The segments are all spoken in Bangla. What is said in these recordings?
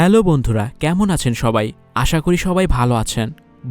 হ্যালো বন্ধুরা, কেমন আছেন সবাই? আশা করি সবাই ভালো আছেন।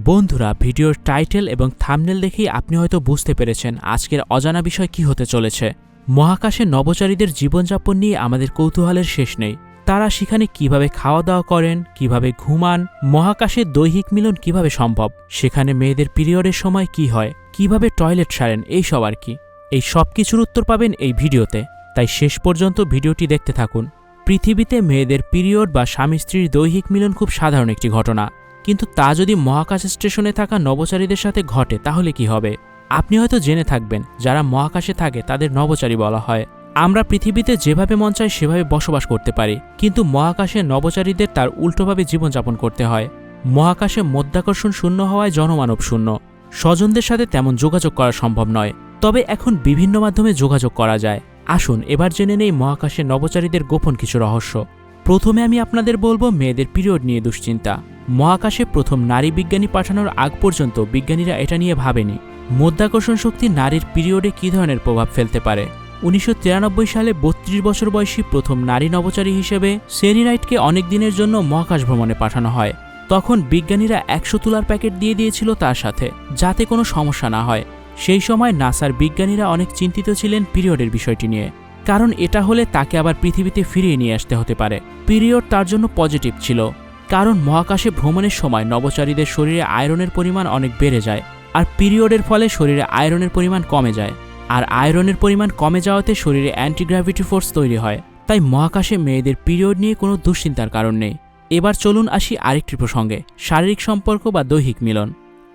বন্ধুরা, ভিডিওর টাইটেল এবং থামনেল দেখেই আপনি হয়তো বুঝতে পেরেছেন আজকের অজানা বিষয় কি হতে চলেছে। মহাকাশে নবচারীদের জীবনযাপন নিয়ে আমাদের কৌতূহলের শেষ নেই। তারা সেখানে কীভাবে খাওয়া দাওয়া করেন, কীভাবে ঘুমান, মহাকাশে দৈহিক মিলন কীভাবে সম্ভব, সেখানে মেয়েদের পিরিয়ডের সময় কি হয়, কীভাবে টয়লেট সারেন এই সব আর কি। এই সব কিছুর উত্তর পাবেন এই ভিডিওতে। তাই শেষ পর্যন্ত ভিডিওটি দেখতে থাকুন। পৃথিবীতে মেয়েদের পিরিয়ড বা স্বামী স্ত্রীর দৈহিক মিলন খুব সাধারণ একটি ঘটনা। কিন্তু তা যদি মহাকাশ স্টেশনে থাকা নবচারীদের সাথে ঘটে, তাহলে কি হবে? আপনি হয়তো জেনে থাকবেন, যারা মহাকাশে থাকে, তাদের নবচারী বলা হয়। আমরা পৃথিবীতে যেভাবে মন চাই, সেভাবে বসবাস করতে পারি। কিন্তু মহাকাশে নবচারীদের তার উল্টোভাবে জীবনযাপন করতে হয়। মহাকাশে মধ্যাকর্ষণ শূন্য হওয়ায় জনমানব শূন্য। স্বজনদের সাথে তেমন যোগাযোগ করা সম্ভব নয়। তবে এখন বিভিন্ন মাধ্যমে যোগাযোগ করা যায়। আসুন, এবার জেনে নেই মহাকাশে নবচারীদের গোপন কিছু রহস্য। প্রথমে আমি আপনাদের বলব মেয়েদের পিরিয়ড নিয়ে দুশ্চিন্তা। মহাকাশে প্রথম নারী বিজ্ঞানী পাঠানোর আগ পর্যন্ত বিজ্ঞানীরা এটা নিয়ে ভাবেনি। মধ্যাকর্ষণ শক্তি নারীর পিরিয়ডে কী ধরনের প্রভাব ফেলতে পারে? উনিশশো তিরানব্বই সালে বত্রিশ বছর বয়সী প্রথম নারী নবচারী হিসেবে সেরিনাইটকে অনেক দিনের জন্য মহাকাশ ভ্রমণে পাঠানো হয়। তখন বিজ্ঞানীরা একশো তুলার প্যাকেট দিয়ে দিয়েছিল তার সাথে, যাতে কোনো সমস্যা না হয়। সেই সময় নাসার বিজ্ঞানীরা অনেক চিন্তিত ছিলেন পিরিয়ডের বিষয়টি নিয়ে, কারণ এটা হলে তাকে আবার পৃথিবীতে ফিরিয়ে নিয়ে আসতে হতে পারে। পিরিয়ড তার জন্য পজিটিভ ছিল, কারণ মহাকাশে ভ্রমণের সময় নবচারীদের শরীরে আয়রনের পরিমাণ অনেক বেড়ে যায়, আর পিরিয়ডের ফলে শরীরে আয়রনের পরিমাণ কমে যায়, আর আয়রনের পরিমাণ কমে যাওয়াতে শরীরে অ্যান্টিগ্র্যাভিটি ফোর্স তৈরি হয়। তাই মহাকাশে মেয়েদের পিরিয়ড নিয়ে কোনো দুশ্চিন্তার কারণ নেই। এবার চলুন আসি আরেকটি প্রসঙ্গে, শারীরিক সম্পর্ক বা দৈহিক মিলন।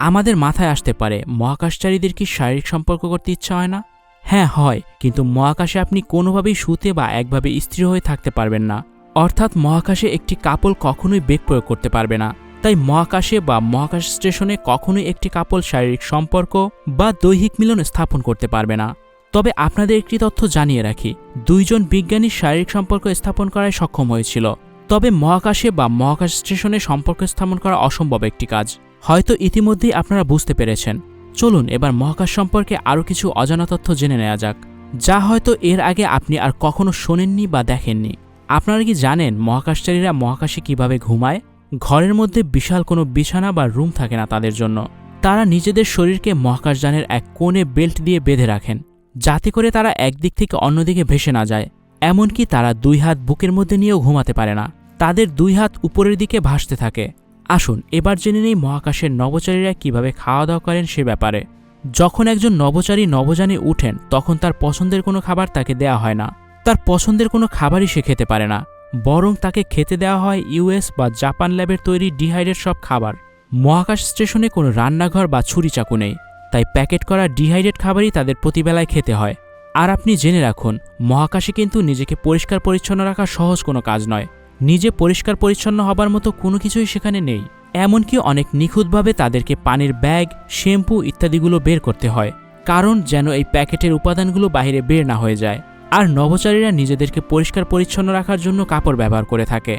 আমাদের মাথায় আসতে পারে, মহাকাশচারীদের কি শারীরিক সম্পর্ক করতে ইচ্ছা হয় না? হ্যাঁ হয়, কিন্তু মহাকাশে আপনি কোনোভাবেই শুতে বা একভাবে স্থির হয়ে থাকতে পারবেন না। অর্থাৎ মহাকাশে একটি কাপল কখনোই বেগ প্রয়োগ করতে পারবে না। তাই মহাকাশে বা মহাকাশ স্টেশনে কখনোই একটি কাপল শারীরিক সম্পর্ক বা দৈহিক মিলন স্থাপন করতে পারবে না। তবে আপনাদের একটি তথ্য জানিয়ে রাখি, দুইজন বিজ্ঞানী শারীরিক সম্পর্ক স্থাপন করায় সক্ষম হয়েছিল। তবে মহাকাশে বা মহাকাশ স্টেশনে সম্পর্ক স্থাপন করা অসম্ভব একটি কাজ। হয়তো ইতিমধ্যেই আপনারা বুঝতে পেরেছেন। চলুন এবার মহাকাশ সম্পর্কে আরও কিছু অজানা তথ্য জেনে নেওয়া যাক। যা হয়তো এর আগে আপনি আর কখনো শোনেননি বা দেখেননি। আপনারা কি জানেন মহাকাশচারীরা মহাকাশে কীভাবে ঘুমায়? ঘরের মধ্যে বিশাল কোনো বিছানা বা রুম থাকে না তাদের জন্য। তারা নিজেদের শরীরকে মহাকাশযানের এক কোণে বেল্ট দিয়ে বেঁধে রাখেন, যাতে করে তারা একদিক থেকে অন্যদিকে ভেসে না যায়। এমনকি তারা দুই হাত বুকের মধ্যে নিয়েও ঘুমাতে পারে না। তাদের দুই হাত উপরের দিকে ভাসতে থাকে। আসুন, এবার জেনে নেই মহাকাশের নবচারীরা কীভাবে খাওয়া দাওয়া করেন সে ব্যাপারে। যখন একজন নবচারী নবযানে উঠেন, তখন তার পছন্দের কোনো খাবার তাকে দেয়া হয় না। তার পছন্দের কোনো খাবারই সে খেতে পারে না। বরং তাকে খেতে দেওয়া হয় ইউএস বা জাপান ল্যাবের তৈরি ডিহাইড্রেট সব খাবার। মহাকাশ স্টেশনে কোনো রান্নাঘর বা ছুরি চাকু নেই। তাই প্যাকেট করা ডিহাইড্রেট খাবারই তাদের প্রতিবেলায় খেতে হয়। আর আপনি জেনে রাখুন, মহাকাশে কিন্তু নিজেকে পরিষ্কার পরিচ্ছন্ন রাখা সহজ কোনো কাজ নয়। নিজে পরিষ্কার পরিচ্ছন্ন হবার মতো কোনো কিছুই সেখানে নেই। এমনকি অনেক নিখুঁতভাবে তাদেরকে পানির ব্যাগ, শ্যাম্পু ইত্যাদিগুলো বের করতে হয়, কারণ যেন এই প্যাকেটের উপাদানগুলো বাইরে বের না হয়ে যায়। আর নবচারীরা নিজেদেরকে পরিষ্কার পরিচ্ছন্ন রাখার জন্য কাপড় ব্যবহার করে থাকে।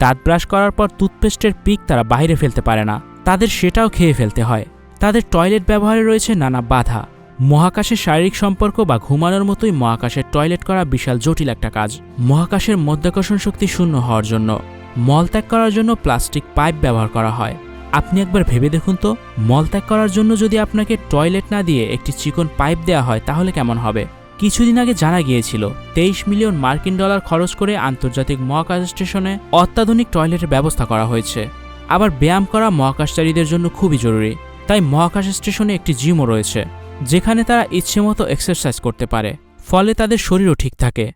দাঁত ব্রাশ করার পর টুথপেস্টের পিক তারা বাইরে ফেলতে পারে না। তাদের সেটাও খেয়ে ফেলতে হয়। তাদের টয়লেট ব্যবহারে রয়েছে নানা বাধা। মহাকাশের শারীরিক সম্পর্ক বা ঘুমানোর মতোই মহাকাশের টয়লেট করা বিশাল জটিল একটা কাজ। মহাকাশের মধ্যাকর্ষণ শক্তি শূন্য হওয়ার জন্য মলত্যাগ করার জন্য প্লাস্টিক পাইপ ব্যবহার করা হয়। আপনি একবার ভেবে দেখুন তো মলত্যাগ করার জন্য যদি আপনাকে টয়লেট না দিয়ে একটি চিকন পাইপ দেওয়া হয়, তাহলে কেমন হবে? কিছুদিন আগে জানা গিয়েছিল, তেইশ মিলিয়ন মার্কিন ডলার খরচ করে আন্তর্জাতিক মহাকাশ স্টেশনে অত্যাধুনিক টয়লেটের ব্যবস্থা করা হয়েছে। আবার ব্যায়াম করা মহাকাশচারীদের জন্য খুবই জরুরি, তাই মহাকাশ স্টেশনে একটি জিমও রয়েছে। যেখানে তারা ইচ্ছে মতো এক্সারসাইজ করতে পারে ফলে তাদের শরীরও ঠিক থাকে।